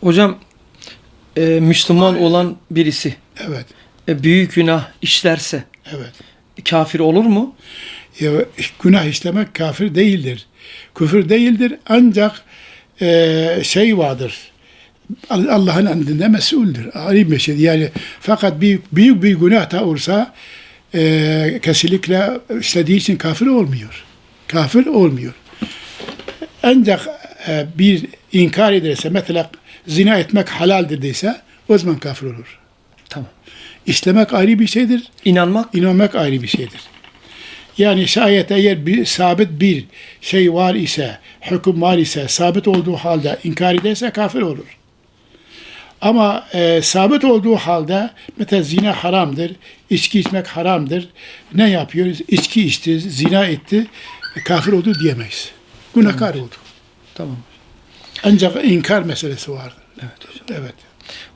Hocam e, Müslüman olan birisi Evet, e, büyük günah işlerse evet. kafir olur mu? Ya, günah işlemek kafir değildir. Küfür değildir ancak e, şey vardır. Allah'ın andinde mesuldür. Alim bir şey. Yani fakat büyük, büyük bir günah da olsa e, kesinlikle işlediği için kafir olmuyor. Kafir olmuyor. Ancak e, bir inkar ederse mesela zina etmek halaldir dese o zaman kafir olur. Tamam. İşlemek ayrı bir şeydir. İnanmak İnanmak ayrı bir şeydir. Yani şayet eğer bir sabit bir şey var ise, hüküm var ise, sabit olduğu halde inkar ederse kafir olur. Ama e, sabit olduğu halde mesela zina haramdır, içki içmek haramdır. Ne yapıyoruz? İçki içti, zina etti, e, kafir oldu diyemeyiz. Günahkar oldu. tamam. Ancak inkar meselesi vardır. Evet hocam. Evet.